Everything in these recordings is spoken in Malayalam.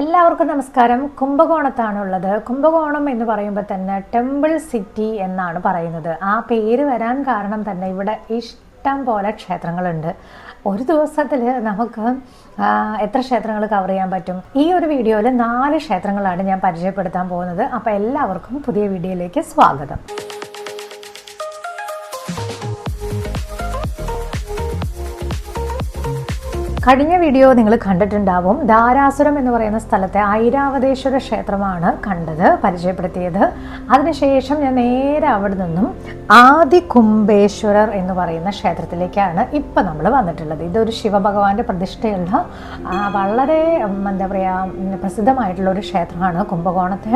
എല്ലാവർക്കും നമസ്കാരം. കുംഭകോണത്താണുള്ളത്. കുംഭകോണം എന്ന് പറയുമ്പോൾ തന്നെ ടെമ്പിൾ സിറ്റി എന്നാണ് പറയുന്നത്. ആ പേര് വരാൻ കാരണം തന്നെ ഇവിടെ ഇഷ്ടം പോലെ ക്ഷേത്രങ്ങളുണ്ട്. ഒരു ദിവസത്തിൽ നമുക്ക് എത്ര ക്ഷേത്രങ്ങൾ കവർ ചെയ്യാൻ പറ്റും? ഈ ഒരു വീഡിയോയിൽ നാല് ക്ഷേത്രങ്ങളാണ് ഞാൻ പരിചയപ്പെടുത്താൻ പോകുന്നത്. അപ്പോൾ എല്ലാവർക്കും പുതിയ വീഡിയോയിലേക്ക് സ്വാഗതം. കഴിഞ്ഞ വീഡിയോ നിങ്ങൾ കണ്ടിട്ടുണ്ടാവും. ധാരാസുരം എന്ന് പറയുന്ന സ്ഥലത്തെ ഐരാവതേശ്വര ക്ഷേത്രമാണ് കണ്ടത് പരിചയപ്പെടുത്തിയത്. അതിനുശേഷം ഞാൻ നേരെ അവിടെ നിന്നും ആദി കുംഭേശ്വരർ എന്ന് പറയുന്ന ക്ഷേത്രത്തിലേക്കാണ് ഇപ്പം നമ്മൾ വന്നിട്ടുള്ളത്. ഇതൊരു ശിവഭഗവാന്റെ പ്രതിഷ്ഠയുള്ള വളരെ എന്താ പറയുക പ്രസിദ്ധമായിട്ടുള്ള ഒരു ക്ഷേത്രമാണ് കുംഭകോണത്തെ.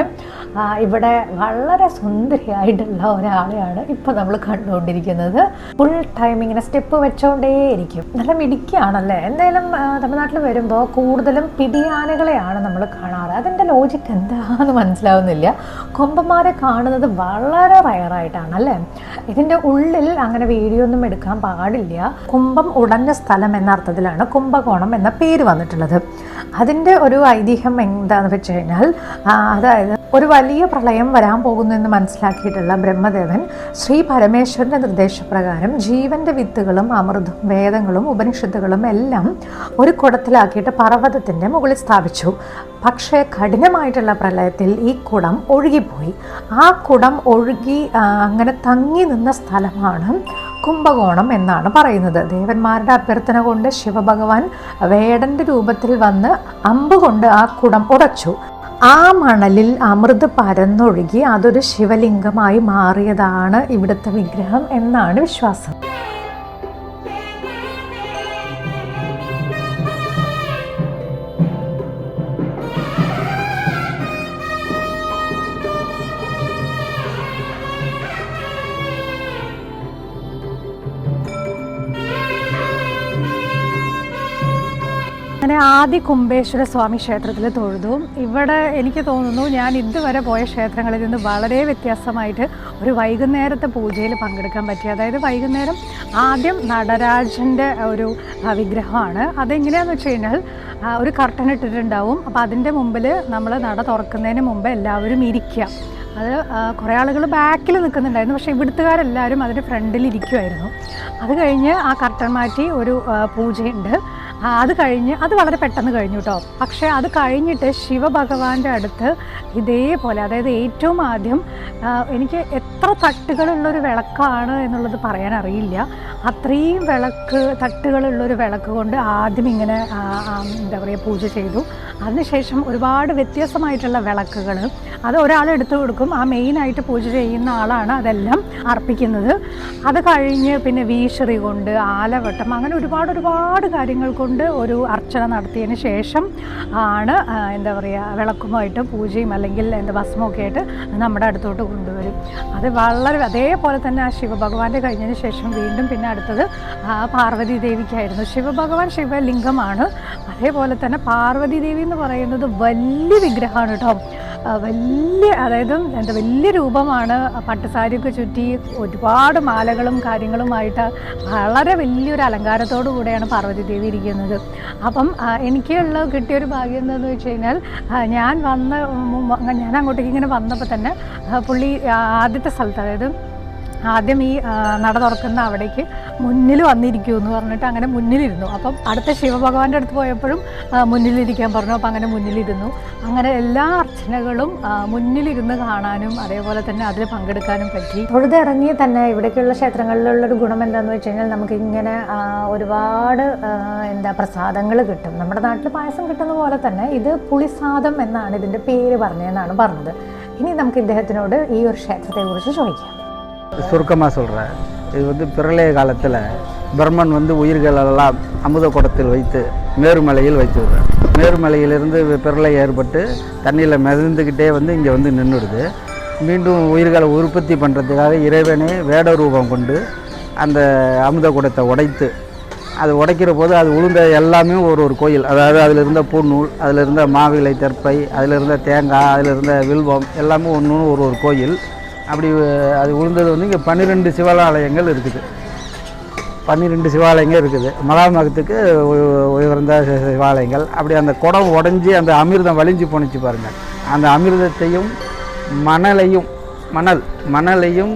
ഇവിടെ വളരെ സുന്ദരിയായിട്ടുള്ള ഒരാളെയാണ് ഇപ്പം നമ്മൾ കണ്ടുകൊണ്ടിരിക്കുന്നത്. ഫുൾ ടൈം ഇങ്ങനെ സ്റ്റെപ്പ് വെച്ചോണ്ടേയിരിക്കും. നല്ല മിടിക്കുകയാണല്ലേ എന്തായാലും ആ, തമിഴ്നാട്ടിൽ വരുമ്പോൾ കൂടുതലും പിടിയാനകളെയാണ് നമ്മൾ കാണാറ്. അതിന്റെ ലോജിക്ക് എന്താണെന്ന് മനസ്സിലാവുന്നില്ല. കൊമ്പന്മാരെ കാണുന്നത് വളരെ റയറായിട്ടാണ് അല്ലേ? ഇതിന്റെ ഉള്ളിൽ അങ്ങനെ വീഡിയോ ഒന്നും എടുക്കാൻ പാടില്ല. കുംഭം ഉടഞ്ഞ സ്ഥലം എന്ന അർത്ഥത്തിലാണ് കുംഭകോണം എന്ന പേര് വന്നിട്ടുള്ളത്. അതിന്റെ ഒരു ഐതിഹ്യം എന്താണെന്ന് വെച്ച് കഴിഞ്ഞാൽ അതായത് ഒരു വലിയ പ്രളയം വരാൻ പോകുന്നു എന്ന് മനസ്സിലാക്കിയിട്ടുള്ള ബ്രഹ്മദേവൻ ശ്രീ പരമേശ്വരന്റെ നിർദ്ദേശപ്രകാരം ജീവന്റെ വിത്തുകളും അമൃതും വേദങ്ങളും ഉപനിഷത്തുകളും എല്ലാം ഒരു കുടത്തിലാക്കിയിട്ട് പർവതത്തിന്റെ മുകളിൽ സ്ഥാപിച്ചു. പക്ഷേ കഠിനമായിട്ടുള്ള പ്രളയത്തിൽ ഈ കുടം ഒഴുകിപ്പോയി. ആ കുടം ഒഴുകി അങ്ങനെ തങ്ങി നിന്ന സ്ഥലമാണ് കുംഭകോണം എന്നാണ് പറയുന്നത്. ദേവന്മാരുടെ അഭ്യർത്ഥന കൊണ്ട് ശിവഭഗവാൻ വേടന്റെ രൂപത്തിൽ വന്ന് അമ്പ് കൊണ്ട് ആ കുടം ഉടച്ചു. ആ മണലിൽ അമൃത് പരന്നൊഴുകി അതൊരു ശിവലിംഗമായി മാറിയതാണ് ഇവിടുത്തെ വിഗ്രഹം എന്നാണ് വിശ്വാസം. ആദ്യ കുംഭേശ്വര സ്വാമി ക്ഷേത്രത്തിൽ തൊഴുതു. ഇവിടെ എനിക്ക് തോന്നുന്നു ഞാൻ ഇതുവരെ പോയ ക്ഷേത്രങ്ങളിൽ നിന്ന് വളരെ വ്യത്യാസമായിട്ട് ഒരു വൈകുന്നേരത്തെ പൂജയിൽ പങ്കെടുക്കാൻ പറ്റി. അതായത് വൈകുന്നേരം ആദ്യം നടരാജന്റെ ഒരു വിഗ്രഹമാണ്. അതെങ്ങനെയാണെന്ന് വെച്ച് കഴിഞ്ഞാൽ ഒരു കർട്ടൻ ഇട്ടിട്ടുണ്ടാവും. അപ്പോൾ അതിന്റെ മുമ്പിൽ നമ്മൾ നട തുറക്കുന്നതിന് മുമ്പ് എല്ലാവരും ഇരിക്കുക. അത് കുറേ ആളുകൾ ബാക്കിൽ നിൽക്കുന്നുണ്ടായിരുന്നു പക്ഷേ ഇവിടുത്തുകാരെല്ലാവരും അതിന്റെ ഫ്രണ്ടിൽ ഇരിക്കുമായിരുന്നു അത് കഴിഞ്ഞ് ആ കർട്ടൻ മാറ്റി ഒരു പൂജയുണ്ട്. അത് കഴിഞ്ഞ് അത് വളരെ പെട്ടെന്ന് കഴിഞ്ഞു കേട്ടോ പക്ഷേ അത് കഴിഞ്ഞിട്ട് ശിവഭഗവാന്റെ അടുത്ത് ഇതേപോലെ അതായത് ഏറ്റവും ആദ്യം എനിക്ക് എത്ര തട്ടുകളുള്ളൊരു വിളക്കാണ് എന്നുള്ളത് പറയാൻ അറിയില്ല. അത്രയും വിളക്ക് തട്ടുകളുള്ളൊരു വിളക്ക് കൊണ്ട് ആദ്യം ഇങ്ങനെ എന്താ പറയുക പൂജ ചെയ്തു. അതിനുശേഷം ഒരുപാട് വ്യത്യസ്തമായിട്ടുള്ള വിളക്കുകൾ അത് ഒരാൾ എടുത്തു കൊടുക്കും. ആ മെയിനായിട്ട് പൂജ ചെയ്യുന്ന ആളാണ് അതെല്ലാം അർപ്പിക്കുന്നത്. അത് കഴിഞ്ഞ് പിന്നെ വീശറി കൊണ്ട് ആലവട്ടം അങ്ങനെ ഒരുപാട് ഒരുപാട് കാര്യങ്ങൾ കൊണ്ട് ഒരു അർച്ചന നടത്തിയതിന് ശേഷം ആണ് എന്താ പറയുക വിളക്കുമായിട്ട് പൂജയും അല്ലെങ്കിൽ എന്താ ഭസ്മമൊക്കെ ആയിട്ട് നമ്മുടെ അടുത്തോട്ട് കൊണ്ടുവരും. അത് വളരെ അതേപോലെ തന്നെ ആ ശിവഭഗവാന്റെ കഴിഞ്ഞതിന് ശേഷം വീണ്ടും പിന്നെ അടുത്തത് പാർവതി ദേവിക്കായിരുന്നു. ശിവഭഗവാൻ ശിവലിംഗമാണ്. അതേപോലെ തന്നെ പാർവതി ദേവി എന്ന് പറയുന്നത് വലിയ വിഗ്രഹമാണ് കേട്ടോ. വലിയ അതായത് എന്താ വലിയ രൂപമാണ് പട്ടുസാരിയൊക്കെ ചുറ്റി ഒരുപാട് മാലകളും കാര്യങ്ങളുമായിട്ട് വളരെ വലിയൊരു അലങ്കാരത്തോടു കൂടെയാണ് പാർവതി ദേവി ഇരിക്കുന്നത്. അപ്പം എനിക്കുള്ള കിട്ടിയൊരു ഭാഗ്യം എന്താണെന്ന് വെച്ച് കഴിഞ്ഞാൽ ഞാൻ വന്ന ഞാൻ അങ്ങോട്ടേക്ക് ഇങ്ങനെ വന്നപ്പോൾ തന്നെ പുള്ളി ആദ്യത്തെ സ്ഥലത്ത് അതായത് ആദ്യം ഈ നട തുറക്കുന്ന അവിടേക്ക് മുന്നിൽ വന്നിരിക്കൂ എന്ന് പറഞ്ഞിട്ട് അങ്ങനെ മുന്നിലിരുന്നു. അപ്പം അടുത്ത ശിവഭഗവാന്റെ അടുത്ത് പോയപ്പോഴും മുന്നിലിരിക്കാൻ പറഞ്ഞു. അപ്പം അങ്ങനെ മുന്നിലിരുന്നു. അങ്ങനെ എല്ലാ അർച്ചനകളും മുന്നിലിരുന്ന് കാണാനും അതേപോലെ തന്നെ അതിൽ പങ്കെടുക്കാനും പറ്റി. തൊഴുതിറങ്ങി തന്നെ ഇവിടേക്കുള്ള ക്ഷേത്രങ്ങളിലുള്ളൊരു ഗുണം എന്താണെന്ന് വെച്ച് കഴിഞ്ഞാൽ നമുക്ക് ഇങ്ങനെ ഒരുപാട് എന്താ പ്രസാദങ്ങൾ കിട്ടും. നമ്മുടെ നാട്ടിൽ പായസം കിട്ടുന്ന പോലെ തന്നെ ഇത് പുളിസാദം എന്നാണ് ഇതിന്റെ പേര് പറഞ്ഞതെന്നാണ് പറഞ്ഞത്. ഇനി നമുക്ക് ഇദ്ദേഹത്തിനോട് ഈ ഒരു ക്ഷേത്രത്തെക്കുറിച്ച് ചോദിക്കാം. சுருக்கமாக சொல்கிறேன் இது வந்து பிரளய காலத்தில் பிரம்மன் வந்து உயிர்களெல்லாம் அமுத குடத்தில் வைத்து மேருமலையில் வைத்து விடுறார். மேருமலையிலிருந்து பிரளை ஏற்பட்டு தண்ணியில் மிதந்துக்கிட்டே வந்து இங்கே வந்து நின்றுடுது மீண்டும் உயிர்களை உற்பத்தி பண்ணுறதுக்காக இறைவனே வேட ரூபம் கொண்டு அந்த அமுத குடத்தை உடைத்து அது உடைக்கிற போது அது உளுந்த எல்லாமே ஒரு ஒரு கோயில். அதாவது அதில் இருந்த பூநூல் அதில் இருந்த மாவிலை தெற்பை அதில் இருந்த தேங்காய் அதில் இருந்த வில்வம் எல்லாமே ஒன்று ஒரு ஒரு கோயில். அப்படி அது உளுந்தது வந்து இங்கே பன்னிரெண்டு சிவாலயங்கள் இருக்குது. பன்னிரெண்டு சிவாலயங்கள் இருக்குது. மகாமகத்துக்கு உயர்ந்த சிவாலயங்கள். அப்படி அந்த குடம் உடஞ்சி அந்த அமிர்தம் வலிஞ்சு போணுச்சு பாருங்கள் அந்த அமிர்தத்தையும் மணலையும் மணல் மணலையும்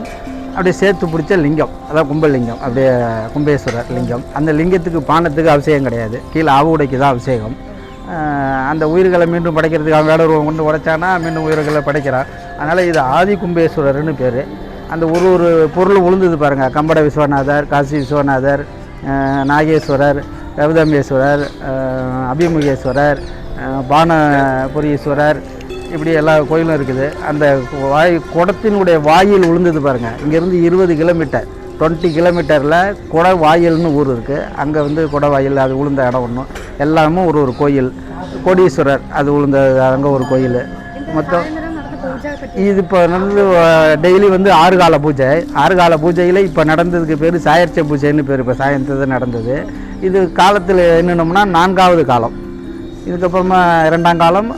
அப்படியே சேர்த்து பிடிச்ச லிங்கம். அதான் கும்பலிங்கம். அப்படியே கும்பேஸ்வரர் லிங்கம். அந்த லிங்கத்துக்கு பானத்துக்கு அபிஷேகம் கிடையாது. கீழே ஆவுடைக்கு தான் அபிஷேகம். அந்த உயிர்களை மீண்டும் படைக்கிறதுக்கு அவன் வேட உருவம் கொண்டு உடைச்சானா மீண்டும் உயிர்களை படைக்கிறான். அதனால் இது ஆதி கும்பேஸ்வரர்னு பேர். அந்த ஒரு ஒரு பொருள் உளுந்தது பாருங்கள் கம்பட விஸ்வநாதர் காசி விஸ்வநாதர் நாகேஸ்வரர் ரவிதம்பேஸ்வரர் அபிமுகேஸ்வரர் ஆஹ் பானபுரீஸ்வரர் இப்படி எல்லா கோயிலும் இருக்குது. அந்த வாய் குடத்தினுடைய வாயில் விழுந்தது பாருங்கள் இங்கேருந்து இருபது கிலோமீட்டர். டுவெண்ட்டி கிலோமீட்டரில் குட வாயில்னு ஊர் இருக்குது அங்கே வந்து குட வாயில் அது விழுந்த இடம் ஒன்றும் எல்லாமும் ஒரு ஒரு கோயில். கோடீஸ்வரர் அது உளுந்த அங்கே ஒரு கோயில். மொத்தம் இது இப்போ நடந்து டெய்லி வந்து ஆறு கால பூஜை. ஆறு கால பூஜையில் இப்போ நடந்ததுக்கு பேர் சாயர்ச்ச பூஜைன்னு பேர். இப்போ சாயந்தது நடந்தது. இது காலத்தில் என்னென்னம்னா நான்காவது காலம். இதுக்கப்புறமா இரண்டாம் காலம்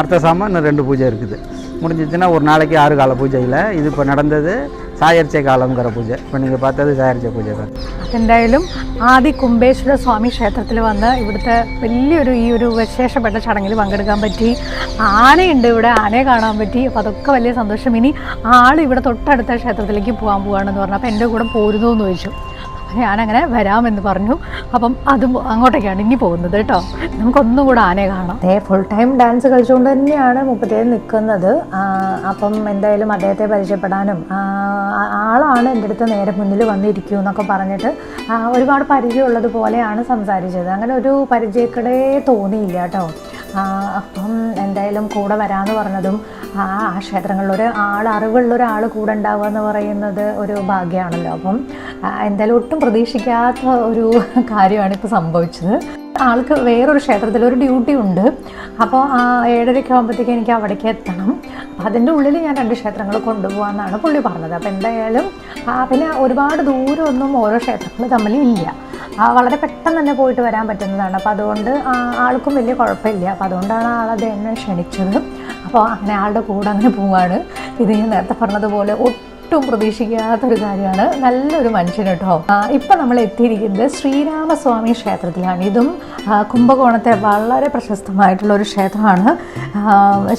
அர்த்த சாமம் இன்னும் ரெண்டு பூஜை இருக்குது. முடிஞ்சிச்சுன்னா ஒரு நாளைக்கு ஆறு கால பூஜையில் இது இப்போ நடந்தது. சாயர்ச்சை காலங்கிற பூஜை இப்போ நீங்கள் பார்த்தது சாயர்ச்சை பூஜை தான் എന്തായാലും ആദി കുംഭേശ്വര സ്വാമി ക്ഷേത്രത്തിൽ വന്ന് ഇവിടുത്തെ വലിയൊരു ഈ ഒരു വിശേഷപ്പെട്ട ചടങ്ങിൽ പങ്കെടുക്കാൻ പറ്റി ആനയുണ്ട് ഇവിടെ ആനയെ കാണാൻ പറ്റി അപ്പോൾ അതൊക്കെ വലിയ സന്തോഷം ഇനി ആൾ ഇവിടെ തൊട്ടടുത്ത ക്ഷേത്രത്തിലേക്ക് പോകാൻ പോവാണെന്ന് പറഞ്ഞു അപ്പോൾ എൻ്റെ കൂടെ പോരുന്നു എന്ന് ചോദിച്ചു അപ്പോൾ ഞാനങ്ങനെ വരാമെന്ന് പറഞ്ഞു. അപ്പം അതും അങ്ങോട്ടേക്കാണ് ഇനി പോകുന്നത് കേട്ടോ. നമുക്കൊന്നും കൂടെ ആനയെ കാണാം. ഫുൾ ടൈം ഡാൻസ് കളിച്ചുകൊണ്ട് തന്നെയാണ് മുപ്പത്തേഴ് നിൽക്കുന്നത്. അപ്പം എന്തായാലും അദ്ദേഹത്തെ പരിചയപ്പെടാനും ആളാണ് എന്റെ അടുത്ത് നേരെ മുന്നിൽ വന്നിരിക്കൂ എന്നൊക്കെ പറഞ്ഞിട്ട് ഒരുപാട് പരിചയമുള്ളത് പോലെയാണ് സംസാരിച്ചത്. അങ്ങനെ ഒരു പരിചയക്കടേ തോന്നിയില്ല കേട്ടോ. അപ്പം എന്തായാലും കൂടെ വരാമെന്ന് പറഞ്ഞതും ആ ആ ക്ഷേത്രങ്ങളിൽ ഒരു ആൾ അറിവുള്ള ഒരാൾ കൂടെ ഉണ്ടാവുക എന്ന് പറയുന്നത് ഒരു ഭാഗ്യമാണല്ലോ. അപ്പം എന്തായാലും ഒട്ടും പ്രതീക്ഷിക്കാത്ത ഒരു കാര്യമാണ് ഇപ്പോൾ സംഭവിച്ചത്. ആൾക്ക് വേറൊരു ക്ഷേത്രത്തിൽ ഒരു ഡ്യൂട്ടി ഉണ്ട്. അപ്പോൾ ആ ഏഴരയ്ക്ക് ആകുമ്പോഴത്തേക്ക് എനിക്ക് അവിടേക്ക് എത്തണം. അപ്പോൾ അതിന്റെ ഉള്ളിൽ ഞാൻ രണ്ട് ക്ഷേത്രങ്ങൾ കൊണ്ടുപോകാമെന്നാണ് പുള്ളി പറഞ്ഞത്. അപ്പോൾ എന്തായാലും പിന്നെ ഒരുപാട് ദൂരമൊന്നും ഓരോ ക്ഷേത്രങ്ങൾ തമ്മിൽ ഇല്ല. വളരെ പെട്ടെന്ന് തന്നെ പോയിട്ട് വരാൻ പറ്റുന്നതാണ്. അപ്പോൾ അതുകൊണ്ട് ആൾക്കും വലിയ കുഴപ്പമില്ല. അപ്പോൾ അതുകൊണ്ടാണ് ആളത് എന്നെ ക്ഷണിച്ചത്. അപ്പോൾ അങ്ങനെ ആളുടെ കൂടെ അങ്ങനെ പോവാണ്. ഇത് ഞാൻ നേരത്തെ പറഞ്ഞതുപോലെ ഒട്ടും പ്രതീക്ഷിക്കാത്തൊരു കാര്യമാണ്. നല്ലൊരു മനുഷ്യൻ കേട്ടോ ഇപ്പം നമ്മൾ എത്തിയിരിക്കുന്നത് ശ്രീരാമസ്വാമി ക്ഷേത്രത്തിലാണ്. ഇതും കുംഭകോണത്തെ വളരെ പ്രശസ്തമായിട്ടുള്ള ഒരു ക്ഷേത്രമാണ്.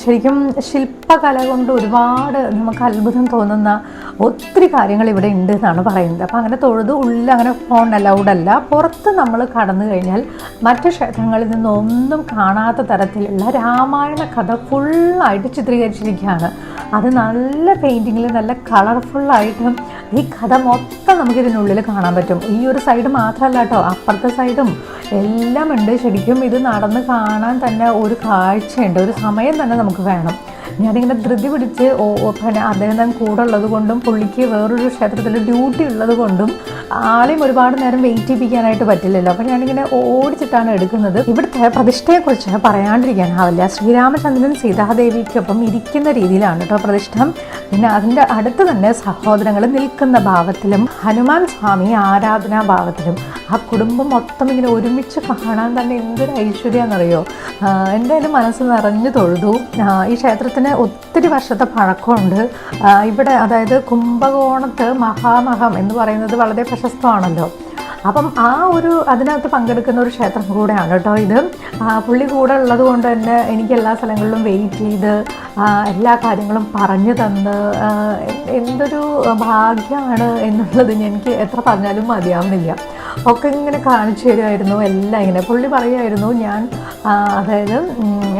ശരിക്കും ശില്പകല കൊണ്ട് ഒരുപാട് നമുക്ക് അത്ഭുതം തോന്നുന്ന ഒത്തിരി കാര്യങ്ങൾ ഇവിടെ ഉണ്ട് എന്നാണ് പറയുന്നത്. അപ്പോൾ അങ്ങനെ തൊഴുത് ഉള്ളിൽ അങ്ങനെ ഫോൺ അലൗഡ് അല്ല. പുറത്ത് നമ്മൾ കടന്നു കഴിഞ്ഞാൽ മറ്റ് ക്ഷേത്രങ്ങളിൽ നിന്നൊന്നും കാണാത്ത തരത്തിലുള്ള രാമായണ കഥ ഫുള്ളായിട്ട് ചിത്രീകരിച്ചിരിക്കുകയാണ്. അത് നല്ല പെയിന്റിങ്ങിൽ നല്ല കളർഫുള്ളായിട്ടും ഈ കഥ മൊത്തം നമുക്കിതിനുള്ളിൽ കാണാൻ പറ്റും. ഈ ഒരു സൈഡ് മാത്രമല്ല കേട്ടോ അപ്പുറത്തെ സൈഡും എല്ലാം ഉണ്ട്. ശരിക്കും ഇത് നടന്ന് കാണാൻ തന്നെ ഒരു കാഴ്ചയുണ്ട്. ഒരു സമയം തന്നെ നമുക്ക് വേണം. ഞാനിങ്ങനെ ധൃതി പിടിച്ച് പിന്നെ അദ്ദേഹം കൂടെ ഉള്ളത് കൊണ്ടും പുള്ളിക്ക് വേറൊരു ക്ഷേത്രത്തിൽ ഡ്യൂട്ടി ഉള്ളത് കൊണ്ടും ആളെയും ഒരുപാട് നേരം വെയിറ്റ് ചെയ്യിപ്പിക്കാനായിട്ട് പറ്റില്ലല്ലോ. അപ്പം ഞാനിങ്ങനെ ഓടിച്ചിട്ടാണ് എടുക്കുന്നത്. ഇവിടുത്തെ പ്രതിഷ്ഠയെക്കുറിച്ച് പറയാണ്ടിരിക്കാനാവില്ല ശ്രീരാമചന്ദ്രൻ സീതാദേവിക്കൊപ്പം ഇരിക്കുന്ന രീതിയിലാണ് കേട്ടോ പ്രതിഷ്ഠ. പിന്നെ അതിന്റെ അടുത്ത് തന്നെ സഹോദരങ്ങൾ നിൽക്കുന്ന ഭാവത്തിലും ഹനുമാൻ സ്വാമി ആരാധനാ ഭാവത്തിലും ആ കുടുംബം മൊത്തം ഇങ്ങനെ ഒരുമിച്ച് കാണാൻ തന്നെ എന്തൊരു ഐശ്വര്യമെന്നറിയോ എന്തായാലും മനസ്സ് നിറഞ്ഞു തൊഴുതു. ഈ ക്ഷേത്രത്തിന് ഒത്തിരി വർഷത്തെ പഴക്കമുണ്ട്. ഇവിടെ അതായത് കുംഭകോണത്ത് മഹാമഹം എന്ന് പറയുന്നത് വളരെ പ്രശസ്തമാണല്ലോ അപ്പം ആ ഒരു അതിനകത്ത് പങ്കെടുക്കുന്ന ഒരു ക്ഷേത്രം കൂടെയാണ് കേട്ടോ ഇത്. പുള്ളി കൂടെ ഉള്ളത് കൊണ്ട് തന്നെ എനിക്ക് എല്ലാ സ്ഥലങ്ങളിലും വെയിറ്റ് ചെയ്ത് എല്ലാ കാര്യങ്ങളും പറഞ്ഞു തന്ന് എന്തൊരു ഭാഗ്യമാണ് എന്നുള്ളത് എനിക്ക് എത്ര പറഞ്ഞാലും മതിയാവുന്നില്ല. ഒക്കെ ഇങ്ങനെ കാണിച്ചു തരുമായിരുന്നു എല്ലാം ഇങ്ങനെ. പുള്ളി പറയുമായിരുന്നു ഞാൻ അതായത്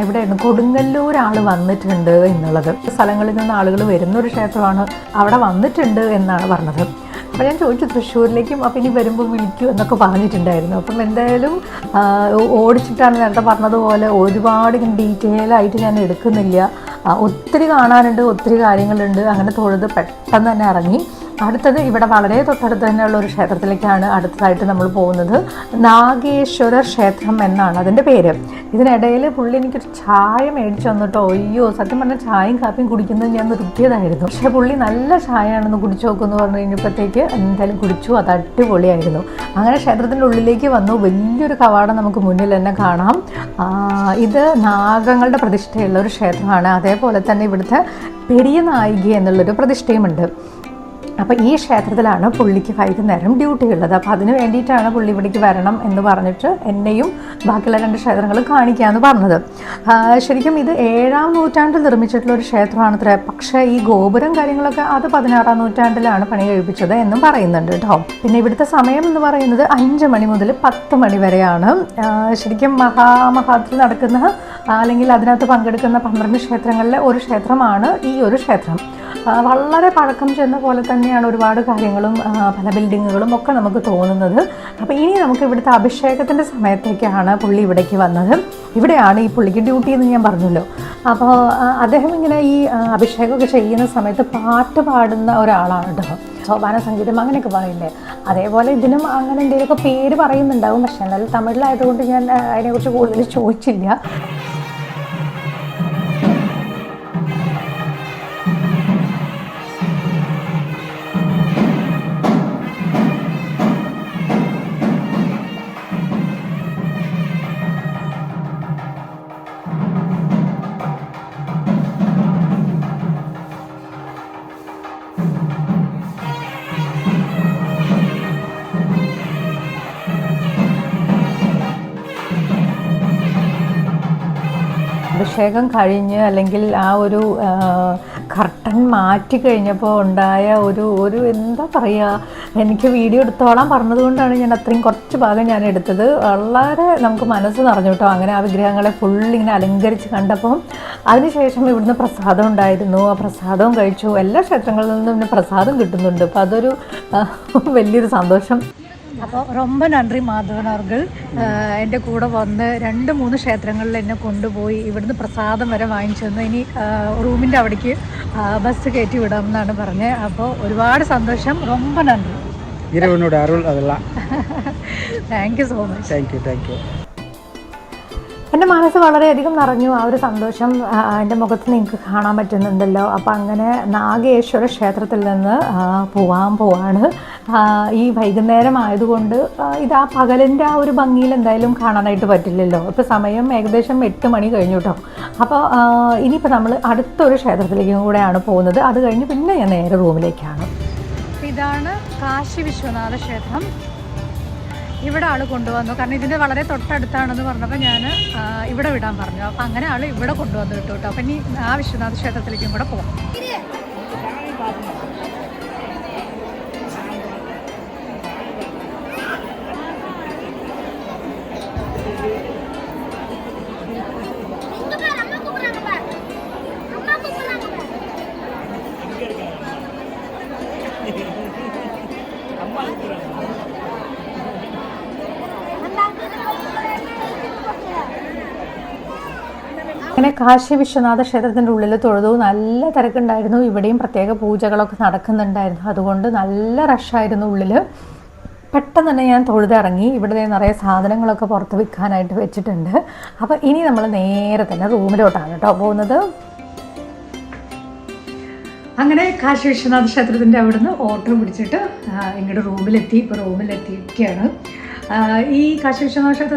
എവിടെയായിരുന്നു? കൊടുങ്ങല്ലൂർ ആൾ വന്നിട്ടുണ്ട് എന്നുള്ളത്. സ്ഥലങ്ങളിൽ നിന്ന് ആളുകൾ വരുന്നൊരു ക്ഷേത്രമാണ്. അവിടെ വന്നിട്ടുണ്ട് എന്നാണ് പറഞ്ഞത്. അപ്പോൾ ഞാൻ ചോദിച്ചു തൃശ്ശൂരിലേക്കും അപ്പം ഇനി വരുമ്പോൾ വിളിക്കൂ എന്നൊക്കെ പറഞ്ഞിട്ടുണ്ടായിരുന്നു. അപ്പം എന്തായാലും ഓടിച്ചിട്ടാണ് നേരത്തെ പറഞ്ഞതുപോലെ ഒരുപാട് ഡീറ്റെയിൽ ആയിട്ട് ഞാൻ എടുക്കുന്നില്ല. ഒത്തിരി കാണാനുണ്ട് ഒത്തിരി കാര്യങ്ങളുണ്ട്. അങ്ങനെ തൊഴുത് പെട്ടെന്ന് തന്നെ ഇറങ്ങി. അടുത്തത് ഇവിടെ വളരെ തൊട്ടടുത്ത് തന്നെയുള്ള ഒരു ക്ഷേത്രത്തിലേക്കാണ് അടുത്തതായിട്ട് നമ്മൾ പോകുന്നത്. നാഗേശ്വര ക്ഷേത്രം എന്നാണ് അതിന്റെ പേര്. ഇതിനിടയിൽ പുള്ളി എനിക്കൊരു ചായ മേടിച്ചു വന്നിട്ടോ അയ്യോ സത്യം പറഞ്ഞാൽ ചായയും കാപ്പിയും കുടിക്കുന്നത് ഞാൻ നിർത്തിയതായിരുന്നു. പക്ഷേ പുള്ളി നല്ല ചായയാണെന്ന് കുടിച്ചു നോക്കുമെന്ന് പറഞ്ഞു കഴിഞ്ഞപ്പോഴത്തേക്ക് എന്തായാലും കുടിച്ചു അത് അടിപൊളിയായിരുന്നു. അങ്ങനെ ക്ഷേത്രത്തിന്റെ ഉള്ളിലേക്ക് വന്നു. വലിയൊരു കവാടം നമുക്ക് മുന്നിൽ തന്നെ കാണാം. ഇത് നാഗങ്ങളുടെ പ്രതിഷ്ഠയുള്ള ഒരു ക്ഷേത്രമാണ്. അതേപോലെ തന്നെ ഇവിടുത്തെ പെരിയ നായിക എന്നുള്ളൊരു പ്രതിഷ്ഠയുമുണ്ട്. അപ്പോൾ ഈ ക്ഷേത്രത്തിലാണ് പുള്ളിക്ക് വൈകുന്നേരം ഡ്യൂട്ടി ഉള്ളത്. അപ്പോൾ അതിന് വേണ്ടിയിട്ടാണ് പുള്ളി ഇവിടേക്ക് വരണം എന്ന് പറഞ്ഞിട്ട് എന്നെയും ബാക്കിയുള്ള രണ്ട് ക്ഷേത്രങ്ങൾ കാണിക്കാമെന്ന് പറഞ്ഞത്. ശരിക്കും ഇത് ഏഴാം നൂറ്റാണ്ടിൽ നിർമ്മിച്ചിട്ടുള്ള ഒരു ക്ഷേത്രമാണ് പക്ഷേ ഈ ഗോപുരം കാര്യങ്ങളൊക്കെ അത് പതിനാറാം നൂറ്റാണ്ടിലാണ് പണി കഴിപ്പിച്ചത് എന്നും പറയുന്നുണ്ട് കേട്ടോ. പിന്നെ ഇവിടുത്തെ സമയം എന്ന് പറയുന്നത് അഞ്ച് മണി മുതൽ പത്ത് മണി വരെയാണ്. ശരിക്കും മഹാമഹാത്തിൽ നടക്കുന്ന അല്ലെങ്കിൽ അതിനകത്ത് പങ്കെടുക്കുന്ന പന്ത്രണ്ട് ക്ഷേത്രങ്ങളിലെ ഒരു ക്ഷേത്രമാണ് ഈ ഒരു ക്ഷേത്രം. വളരെ പഴക്കം ചെന്ന പോലെ തന്നെയാണ് ഒരുപാട് കാര്യങ്ങളും പല ബിൽഡിങ്ങുകളും ഒക്കെ നമുക്ക് തോന്നുന്നത്. അപ്പോൾ ഇനി നമുക്ക് ഇവിടുത്തെ അഭിഷേകത്തിന്റെ സമയത്തേക്കാണ് പുള്ളി ഇവിടേക്ക് വന്നത്. ഇവിടെയാണ് ഈ പുള്ളിക്ക് ഡ്യൂട്ടി എന്ന് ഞാൻ പറഞ്ഞല്ലോ. അപ്പോൾ അദ്ദേഹം ഇങ്ങനെ ഈ അഭിഷേകമൊക്കെ ചെയ്യുന്ന സമയത്ത് പാട്ട് പാടുന്ന ഒരാളാണ് കേട്ടോ സോപാന സംഗീതം അങ്ങനെയൊക്കെ പറയില്ലേ അതേപോലെ ഇതിനും അങ്ങനെ എന്തെങ്കിലുമൊക്കെ പേര് പറയുന്നുണ്ടാവും. പക്ഷേ എന്നാലും തമിഴിലായതുകൊണ്ട് ഞാൻ അതിനെക്കുറിച്ച് കൂടുതൽ ചോദിച്ചില്ല. അഭിഷേകം കഴിഞ്ഞ് അല്ലെങ്കിൽ ആ ഒരു കർട്ടൻ മാറ്റി കഴിഞ്ഞപ്പോൾ ഉണ്ടായ ഒരു ഒരു എന്താ പറയുക എനിക്ക് വീഡിയോ എടുത്തോളാൻ പറഞ്ഞതുകൊണ്ടാണ് ഞാൻ അത്രയും കുറച്ച് ഭാഗം ഞാൻ എടുത്തത്. വളരെ നമുക്ക് മനസ്സ് നിറഞ്ഞു കേട്ടോ. അങ്ങനെ ആ വിഗ്രഹങ്ങളെ ഫുൾ ഇങ്ങനെ അലങ്കരിച്ച് കണ്ടപ്പം അതിനുശേഷം ഇവിടുന്ന് പ്രസാദം ഉണ്ടായിരുന്നു. ആ പ്രസാദവും കഴിച്ചു. എല്ലാ ക്ഷേത്രങ്ങളിൽ നിന്നും പ്രസാദം കിട്ടുന്നുണ്ട്. അപ്പോൾ അതൊരു വലിയൊരു സന്തോഷം. അപ്പോൾ ரொம்ப നന്ദി മാധവൻ അവർകൾ എൻ്റെ കൂടെ വന്ന് രണ്ട് മൂന്ന് ക്ഷേത്രങ്ങളിൽ എന്നെ കൊണ്ടുപോയി ഇവിടുന്ന് പ്രസാദം വരെ വാങ്ങിച്ചു തന്നു ഇനി റൂമിൻ്റെ അവിടേക്ക് ആ, ബസ് കയറ്റി വിടാം എന്നാണ് പറഞ്ഞത് അപ്പോൾ ഒരുപാട് സന്തോഷം ரொம்ப നന്ദി இறைவனோட அருள் அதெல்லாம் thank you so much thank you thank you എൻ്റെ മനസ്സ് വളരെയധികം നിറഞ്ഞു ആ ഒരു സന്തോഷം ആ, എൻ്റെ മുഖത്ത് നിങ്ങൾക്ക് കാണാൻ പറ്റുന്നുണ്ടല്ലോ അപ്പോൾ അങ്ങനെ നാഗേശ്വര ക്ഷേത്രത്തിൽ നിന്ന് ആ, പോവാൻ പോവാണ് ആ, ഈ വൈകുന്നേരം ആയതുകൊണ്ട് ഇത് ആ പകലിന്റെ ആ ഒരു ഭംഗിയിൽ എന്തായാലും കാണാനായിട്ട് പറ്റില്ലല്ലോ. ഇപ്പോൾ സമയം ഏകദേശം എട്ട് മണി കഴിഞ്ഞു കേട്ടോ അപ്പോൾ ഇനിയിപ്പോൾ നമ്മൾ അടുത്തൊരു ക്ഷേത്രത്തിലേക്കും കൂടെയാണ് പോകുന്നത്. അത് കഴിഞ്ഞ് പിന്നെ ഞാൻ നേരെ റൂമിലേക്കാണ്. ഇതാണ് കാശി വിശ്വനാഥ ക്ഷേത്രം. ഇവിടെ ആൾ കൊണ്ടുവന്നു. കാരണം ഇതിന്റെ വളരെ തൊട്ടടുത്താണെന്ന് പറഞ്ഞപ്പോൾ ഞാൻ ഇവിടെ വിടാൻ പറഞ്ഞു. അപ്പോൾ അങ്ങനെ ആൾ ഇവിടെ കൊണ്ടുവന്നു കിട്ടും കേട്ടോ അപ്പം ഇനി ആ വിശ്വനാഥ ക്ഷേത്രത്തിലേക്കും കൂടെ പോകാം കാശി വിശ്വനാഥ ക്ഷേത്രത്തിന്റെ ഉള്ളിൽ തൊഴുതു. നല്ല തിരക്കുണ്ടായിരുന്നു. ഇവിടെയും പ്രത്യേക പൂജകളൊക്കെ നടക്കുന്നുണ്ടായിരുന്നു. അതുകൊണ്ട് നല്ല റഷായിരുന്നു ഉള്ളിൽ പെട്ടെന്ന് തന്നെ ഞാൻ തൊഴുതിറങ്ങി ഇവിടെ നിറയെ സാധനങ്ങളൊക്കെ പുറത്ത് വിൽക്കാനായിട്ട് വെച്ചിട്ടുണ്ട്. അപ്പോൾ ഇനി നമ്മൾ നേരെ തന്നെ റൂമിലോട്ടാണ് കേട്ടോ പോകുന്നത്. അങ്ങനെ കാശി വിശ്വനാഥ ക്ഷേത്രത്തിന്റെ അവിടുന്ന് ഓട്ടോ പിടിച്ചിട്ട് ഇങ്ങോട്ട് റൂമിലെത്തി. ഇപ്പോൾ റൂമിലെത്തിയിരിക്കുകയാണ് ആ, ഈ കാശി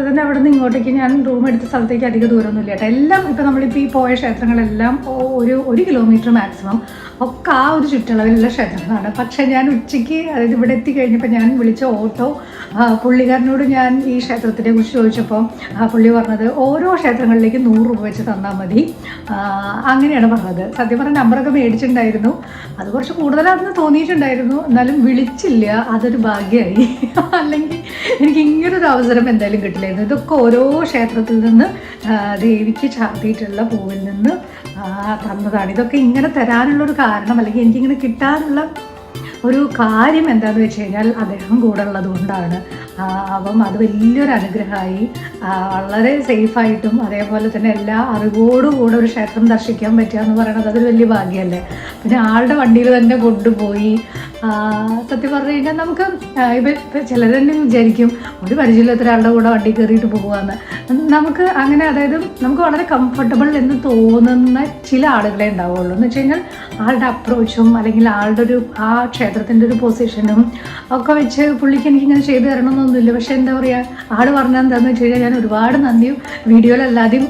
തന്നെ അവിടെ നിന്ന് ഇങ്ങോട്ടേക്ക് ഞാൻ റൂം എടുത്ത സ്ഥലത്തേക്ക് അധികം ദൂരമൊന്നുമില്ല കേട്ടോ. എല്ലാം ഇപ്പോൾ നമ്മളിപ്പോൾ ഈ പോയ ക്ഷേത്രങ്ങളെല്ലാം ഒരു ഒരു കിലോമീറ്റർ മാക്സിമം ഒക്കെ ആ ഒരു ചുറ്റളവിലുള്ള ക്ഷേത്രങ്ങളാണ്. പക്ഷേ ഞാൻ ഉച്ചയ്ക്ക് അതായത് ഇവിടെ എത്തിക്കഴിഞ്ഞപ്പോൾ ഞാൻ വിളിച്ച ഓട്ടോ പുള്ളിക്കാരനോട് ഞാൻ ഈ ക്ഷേത്രത്തിനെ കുറിച്ച് ചോദിച്ചപ്പോൾ പുള്ളി പറഞ്ഞത് ഓരോ ക്ഷേത്രങ്ങളിലേക്ക് നൂറ് രൂപ വെച്ച് തന്നാൽ മതി. അങ്ങനെയാണ് പറഞ്ഞത്. സത്യം പറഞ്ഞ നമ്പറൊക്കെ മേടിച്ചിട്ടുണ്ടായിരുന്നു. അത് കുറച്ച് കൂടുതലാണെന്ന് തോന്നിയിട്ടുണ്ടായിരുന്നു. എന്നാലും വിളിച്ചില്ല. അതൊരു ഭാഗ്യമായി. അല്ലെങ്കിൽ എനിക്ക് ഇങ്ങനൊരു അവസരം എന്തായാലും കിട്ടില്ലായിരുന്നു. ഇതൊക്കെ ഓരോ ക്ഷേത്രത്തിൽ നിന്ന് ദേവിക്ക് ചാർത്തിയിട്ടുള്ള പൂവിൽ നിന്ന് ആ, തന്നതാണ്. ഇതൊക്കെ ഇങ്ങനെ തരാനുള്ളൊരു കാരണം അല്ലെങ്കിൽ എനിക്കിങ്ങനെ കിട്ടാനുള്ള ഒരു കാര്യം എന്താണെന്ന് വെച്ച് കഴിഞ്ഞാൽ അദ്ദേഹം കൂടെ ഉള്ളത് കൊണ്ടാണ് അപ്പം അത് വലിയൊരു അനുഗ്രഹമായി. വളരെ സേഫായിട്ടും അതേപോലെ തന്നെ എല്ലാ അറിവോടും കൂടെ ഒരു ക്ഷേത്രം ദർശിക്കാൻ പറ്റുക എന്ന് പറയുന്നത് അതൊരു വലിയ ഭാഗ്യമല്ലേ? പിന്നെ ആളുടെ വണ്ടിയിൽ തന്നെ കൊണ്ടുപോയി. സത്യം പറഞ്ഞു കഴിഞ്ഞാൽ നമുക്ക് ഇപ്പം ചിലർ തന്നെ വിചാരിക്കും ഒരു പരിചയമില്ലാത്ത ഒരാളുടെ കൂടെ വണ്ടി കയറിയിട്ട് പോകുകയെന്ന് നമുക്ക് അങ്ങനെ അതായത് നമുക്ക് വളരെ കംഫർട്ടബിൾ എന്ന് തോന്നുന്ന ചില ആളുകളെ ഉണ്ടാവുള്ളൂ എന്ന് വെച്ച് കഴിഞ്ഞാൽ ആളുടെ അപ്രോച്ചും അല്ലെങ്കിൽ ആളുടെ ഒരു ആ ക്ഷേത്രത്തിന്റെ ഒരു പൊസിഷനും ഒക്കെ വെച്ച് പുള്ളിക്ക് എനിക്ക് ചെയ്തു ചെയ്തു തരണമെന്നൊന്നുമില്ല പക്ഷെ എന്താ പറയുക ആൾ പറഞ്ഞത് എന്താണെന്ന് വെച്ച് കഴിഞ്ഞാൽ ഞാൻ ഒരുപാട് നന്ദിയും വീഡിയോയിലല്ലാതെയും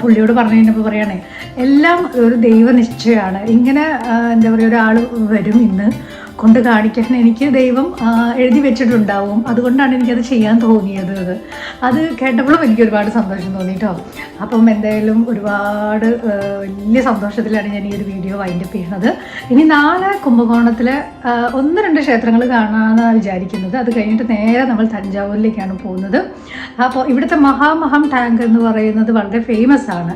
പുള്ളിയോട് പറഞ്ഞു കഴിഞ്ഞപ്പോൾ പറയണേ. എല്ലാം ഒരു ദൈവനിശ്ചയമാണ്. ഇങ്ങനെ എന്താ പറയുക ഒരാൾ വരും ഇന്ന്. കൊണ്ട് കാണിക്കാൻ എനിക്ക് ദൈവം എഴുതി വെച്ചിട്ടുണ്ടാവും. അതുകൊണ്ടാണ് എനിക്കത് ചെയ്യാൻ തോന്നിയത് അത്. കേട്ടപ്പോഴും എനിക്ക് ഒരുപാട് സന്തോഷം തോന്നി കേട്ടോ അപ്പം എന്തായാലും ഒരുപാട് വലിയ സന്തോഷത്തിലാണ് ഞാൻ ഈ ഒരു വീഡിയോ വൈൻഡപ്പ് ചെയ്യുന്നത് ഇനി നാളെ കുംഭകോണത്തിൽ ഒന്ന് രണ്ട് ക്ഷേത്രങ്ങൾ കാണാമെന്നാണ് വിചാരിക്കുന്നത്. അത് കഴിഞ്ഞിട്ട് നേരെ നമ്മൾ തഞ്ചാവൂരിലേക്കാണ് പോകുന്നത്. അപ്പോൾ ഇവിടുത്തെ മഹാമഹം ടാങ്ക് എന്ന് പറയുന്നത് വളരെ ഫേമസ് ആണ്.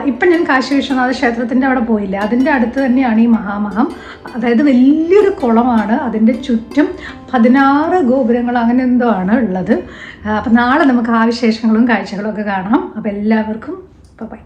ഇപ്പം ഞാൻ കാശി വിശ്വനാഥ ക്ഷേത്രത്തിന്റെ അവിടെ പോയില്ല. അതിന്റെ അടുത്ത് തന്നെയാണ് ഈ മഹാമഹം. അതായത് വലിയൊരു കുളമാണ്. അതിന്റെ ചുറ്റും പതിനാറ് ഗോപുരങ്ങൾ അങ്ങനെ എന്തോ ആണ് ഉള്ളത്. അപ്പം നാളെ നമുക്ക് ആ വിശേഷങ്ങളും കാഴ്ചകളും ഒക്കെ കാണാം അപ്പം എല്ലാവർക്കും ബൈ